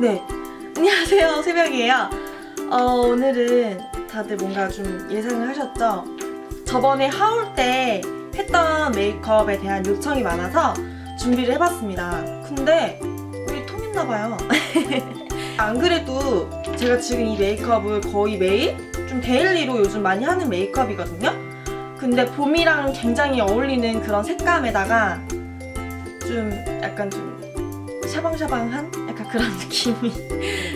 네. 안녕하세요. 새벽이에요. 어, 오늘은 다들 뭔가 좀 예상을 하셨죠? 저번에 하울 때 했던 메이크업에 대한 요청이 많아서 준비를 해봤습니다. 근데 우리 통했나봐요. 안 그래도 제가 지금 이 메이크업을 거의 매일 좀 데일리로 요즘 많이 하는 메이크업이거든요. 근데 봄이랑 굉장히 어울리는 그런 색감에다가 좀 약간 좀 샤방샤방한 그런 느낌이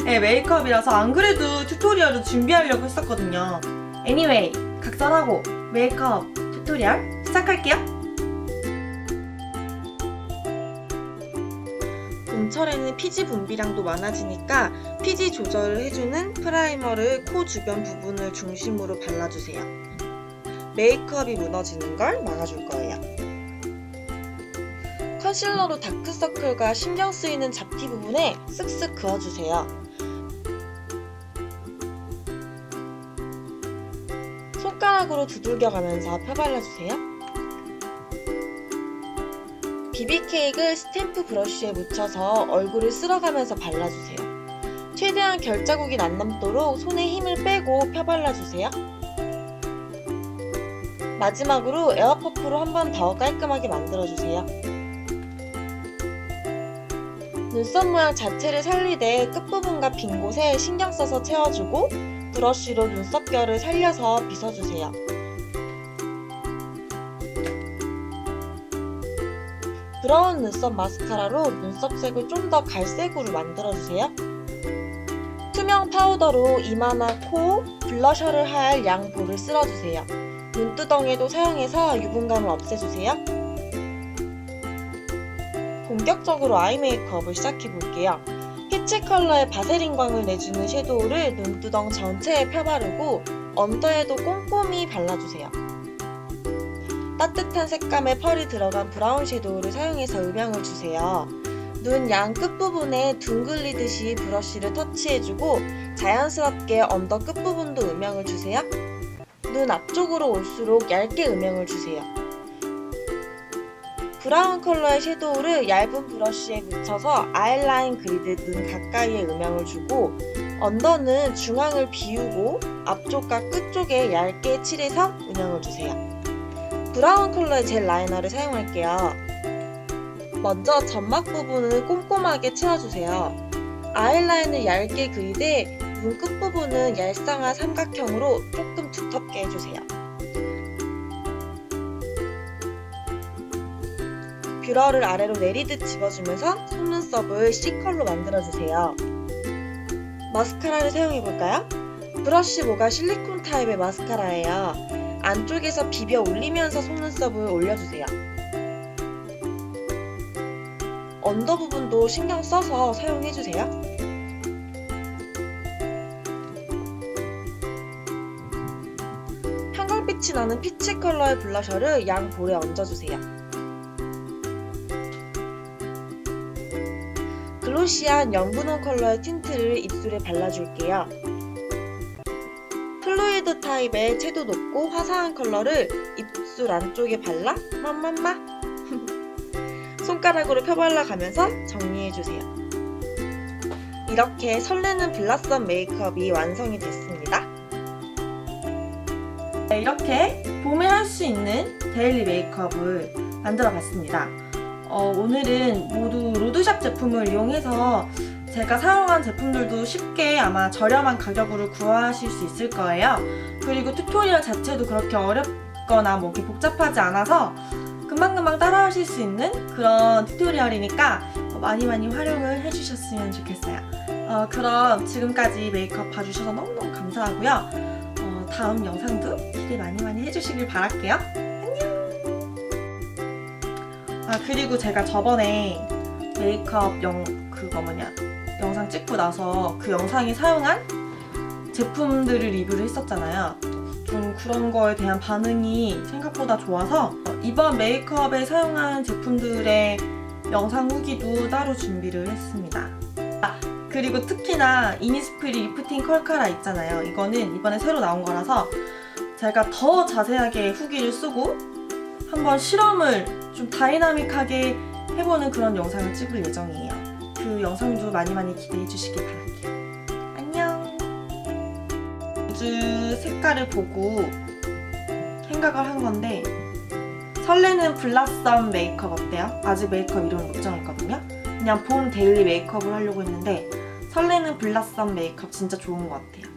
네, 메이크업이라서 안 그래도 튜토리얼을 준비하려고 했었거든요. Anyway, 각설하고 메이크업 튜토리얼 시작할게요. 봄철에는 피지 분비량도 많아지니까 피지 조절을 해주는 프라이머를 코 주변 부분을 중심으로 발라주세요. 메이크업이 무너지는 걸 막아줄 거예요. 컨실러로 다크서클과 신경 쓰이는 잡티 부분에 쓱쓱 그어주세요. 손가락으로 두들겨가면서 펴발라주세요. 비비케이크를 스탬프 브러쉬에 묻혀서 얼굴을 쓸어가면서 발라주세요. 최대한 결자국이 안 남도록 손에 힘을 빼고 펴발라주세요. 마지막으로 에어퍼프로 한 번 더 깔끔하게 만들어주세요. 눈썹 모양 자체를 살리되 끝부분과 빈 곳에 신경 써서 채워주고 브러쉬로 눈썹결을 살려서 빗어주세요. 브라운 눈썹 마스카라로 눈썹색을 좀 더 갈색으로 만들어주세요. 투명 파우더로 이마나 코, 블러셔를 할 양 볼을 쓸어주세요. 눈두덩이도 사용해서 유분감을 없애주세요. 본격적으로 아이 메이크업을 시작해 볼게요. 피치 컬러의 바세린 광을 내주는 섀도우를 눈두덩 전체에 펴바르고 언더에도 꼼꼼히 발라주세요. 따뜻한 색감의 펄이 들어간 브라운 섀도우를 사용해서 음영을 주세요. 눈 양 끝부분에 둥글리듯이 브러쉬를 터치해주고 자연스럽게 언더 끝부분도 음영을 주세요. 눈 앞쪽으로 올수록 얇게 음영을 주세요. 브라운 컬러의 섀도우를 얇은 브러쉬에 묻혀서 아이라인 그리듯 눈 가까이에 음영을 주고 언더는 중앙을 비우고 앞쪽과 끝쪽에 얇게 칠해서 음영을 주세요. 브라운 컬러의 젤 라이너를 사용할게요. 먼저 점막 부분을 꼼꼼하게 채워주세요. 아이라인을 얇게 그리되 눈 끝부분은 얄쌍한 삼각형으로 조금 두텁게 해주세요. 뷰러를 아래로 내리듯 집어주면서 속눈썹을 C컬로 만들어주세요. 마스카라를 사용해볼까요? 브러쉬 모가 실리콘 타입의 마스카라예요. 안쪽에서 비벼 올리면서 속눈썹을 올려주세요. 언더 부분도 신경 써서 사용해주세요. 형광빛이 나는 피치 컬러의 블러셔를 양 볼에 얹어주세요. 글로시한 연분홍 컬러의 틴트를 입술에 발라줄게요. 플루이드 타입의 채도 높고 화사한 컬러를 입술 안쪽에 발라 맘맘마 손가락으로 펴발라가면서 정리해주세요. 이렇게 설레는 블라썸 메이크업이 완성이 됐습니다. 네, 이렇게 봄에 할 수 있는 데일리 메이크업을 만들어 봤습니다. 어, 오늘은 모두 로드샵 제품을 이용해서 제가 사용한 제품들도 쉽게 아마 저렴한 가격으로 구하실 수 있을 거예요. 그리고 튜토리얼 자체도 그렇게 어렵거나 뭐 이렇게 복잡하지 않아서 금방금방 따라하실 수 있는 그런 튜토리얼이니까 많이 많이 활용을 해주셨으면 좋겠어요. 어, 그럼 지금까지 메이크업 봐주셔서 너무너무 감사하고요. 어, 다음 영상도 기대 많이 많이 해주시길 바랄게요. 아, 그리고 제가 저번에 메이크업 영, 그거 뭐냐, 영상 찍고 나서 그 영상에 사용한 제품들을 리뷰를 했었잖아요. 좀 그런 거에 대한 반응이 생각보다 좋아서 어, 이번 메이크업에 사용한 제품들의 영상 후기도 따로 준비를 했습니다. 아, 그리고 특히나 이니스프리 리프팅 컬카라 있잖아요. 이거는 이번에 새로 나온 거라서 제가 더 자세하게 후기를 쓰고 한번 실험을 좀 다이나믹하게 해보는 그런 영상을 찍을 예정이에요. 그그 영상도 많이 많이 기대해 주시기 바랄게요. 안녕. 우주 색깔을 보고 생각을 한 건데 설레는 블라썸 메이크업 어때요? 아직 메이크업 이름 못 정했거든요. 그냥 봄 데일리 메이크업을 하려고 했는데 설레는 블라썸 메이크업 진짜 좋은 것 같아요.